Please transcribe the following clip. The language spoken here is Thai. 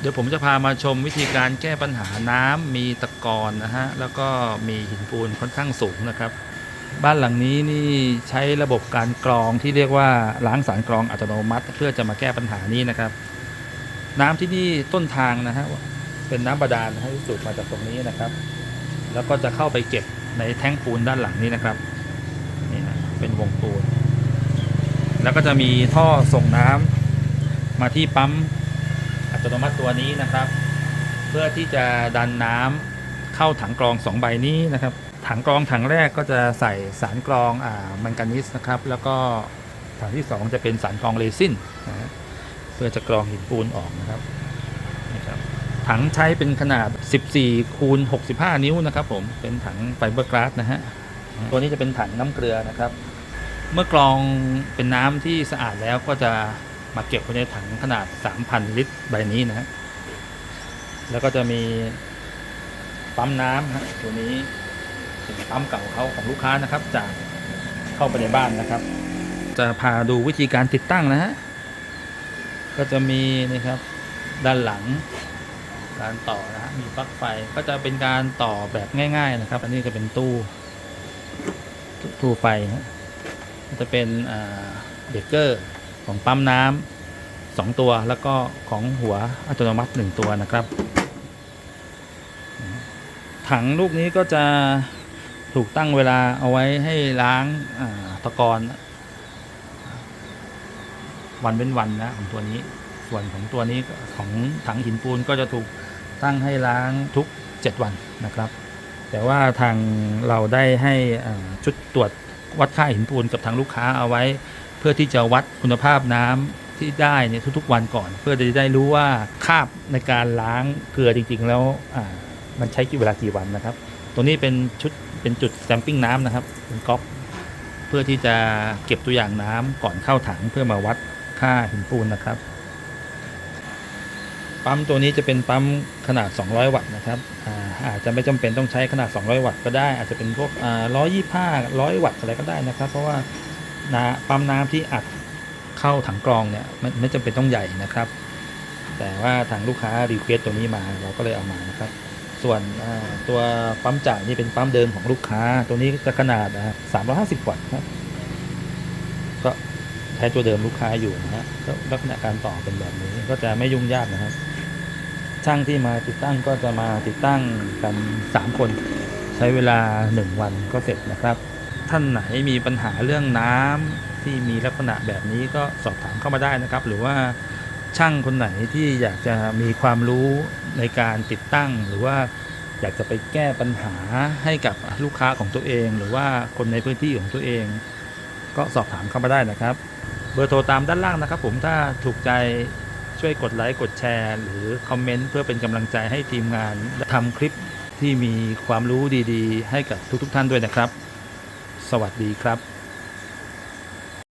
เดี๋ยวผมจะพามาชมวิธีการแก้ปัญหาน้ำมีตะกอนนะฮะ แล้วก็มีหินปูนค่อนข้างสูงนะครับ บ้านหลังนี้นี่ใช้ระบบการกรองที่เรียกว่าล้างสารกรองอัตโนมัติ เพื่อจะมาแก้ปัญหานี้นะครับ น้ำที่นี่ต้นทางนะฮะเป็นน้ำบาดาลนะฮะที่สูบมาจากตรงนี้นะครับ แล้วก็จะเข้าไปเก็บในแท่งปูนด้านหลังนี้นะครับนี่นะเป็นวงปูน แล้วก็จะมีท่อส่งน้ำมาที่ปั๊ม อัตโนมัติตัวนี้นะครับ เพื่อที่จะดันน้ำเข้าถังกรองสองใบนี้นะครับ ถังกรองถังแรกก็จะใส่สารกรองอ่ามังกานิสนะครับ แล้วก็ถังที่สองจะเป็นสารกรองเรซินนะเพื่อจะกรองหินปูนออกนะครับนี่ครับถังใช้เป็นขนาด 14 คูณ 65 นิ้วนะครับ ผมเป็นถังไฟเบอร์กลาสนะฮะตัวนี้จะเป็นถังน้ำเกลือนะครับ เมื่อกรองเป็นน้ำที่สะอาดแล้วก็จะ มาเก็บไว้ในถังขนาด 3,000 ลิตรใบนี้นะฮะแล้วก็จะมีปั๊มน้ำฮะตัวนี้เป็นปั๊มเก่าเขาของลูกค้านะครับ จากเข้าไปในบ้านนะครับ จะพาดูวิธีการติดตั้งนะฮะก็จะมีนี่ครับด้านหลังการต่อนะฮะมีปลั๊กไฟก็จะเป็นการต่อแบบง่าย ๆนะครับ อันนี้จะเป็นตู้ตู้ไฟฮะจะเป็นเบรกเกอร์ ของปั๊มน้ำสองตัวแล้วก็ของหัวอัตโนมัติหนึ่งตัวนะครับ ถังลูกนี้ก็จะถูกตั้งเวลาเอาไว้ให้ล้างตะกอนวันเป็นวันนะของตัวนี้ส่วนของตัวนี้ของถังหินปูนก็จะถูกตั้งให้ล้างทุก 7 วันนะครับ แต่ว่าทางเราได้ให้ชุดตรวจวัดค่าหินปูนกับทางลูกค้าเอาไว้ เพื่อที่จะวัดคุณภาพน้ำที่ได้เนี่ยทุกๆวันก่อน เพื่อจะได้รู้ว่าคาบในการล้างเกลือจริง ๆ แล้วอ่ามันใช้กี่เวลากี่วันนะครับตัวนี้เป็นชุดเป็นจุดแซมปิ้งน้ำนะครับเป็นก๊อกเพื่อที่จะเก็บตัวอย่างน้ำก่อนเข้าถังเพื่อมาวัดค่าหินปูนนะครับ ปั๊มตัวนี้จะเป็นปั๊มขนาด 200 วัตต์นะครับอาอาจจะไม่จำเป็นต้องใช้ขนาด 200 วัตต์ก็ได้ อาจจะเป็นพวกอ่า125 100วัตต์อะไรก็ได้นะครับ เพราะว่า น้ำปั๊มน้ำที่อัดเข้าถังกรองเนี่ยไม่ไม่จำเป็นต้องใหญ่นะครับ แต่ว่าทางลูกค้ารีเควสตัวนี้มาเราก็เลยเอามานะครับ ส่วนตัวปั๊มจ่ายนี่เป็นปั๊มเดิมของลูกค้า ตัวนี้จะขนาดอ่า350วัตต์ครับก็ใช้ตัวเดิมลูกค้าอยู่นะฮะก็ลักษณะการต่อเป็นแบบนี้ก็จะไม่ยุ่งยากนะครับ ช่างที่มาติดตั้งก็จะมาติดตั้งกัน 3 คน ใช้เวลา 1 วันก็เสร็จนะครับ ท่านไหนมีปัญหาเรื่องน้ำที่มีลักษณะแบบนี้ก็สอบถามเข้ามาได้นะครับ หรือว่าช่างคนไหนที่อยากจะมีความรู้ในการติดตั้ง หรือว่าอยากจะไปแก้ปัญหาให้กับลูกค้าของตัวเอง หรือว่าคนในพื้นที่ของตัวเอง ก็สอบถามเข้ามาได้นะครับ เบอร์โทรตามด้านล่างนะครับผมถ้าถูกใจช่วยกดไลค์กดแชร์ หรือคอมเมนต์เพื่อเป็นกำลังใจให้ทีมงานทำคลิปที่มีความรู้ดีๆ ให้กับทุกๆ ท่านด้วยนะครับ สวัสดีครับ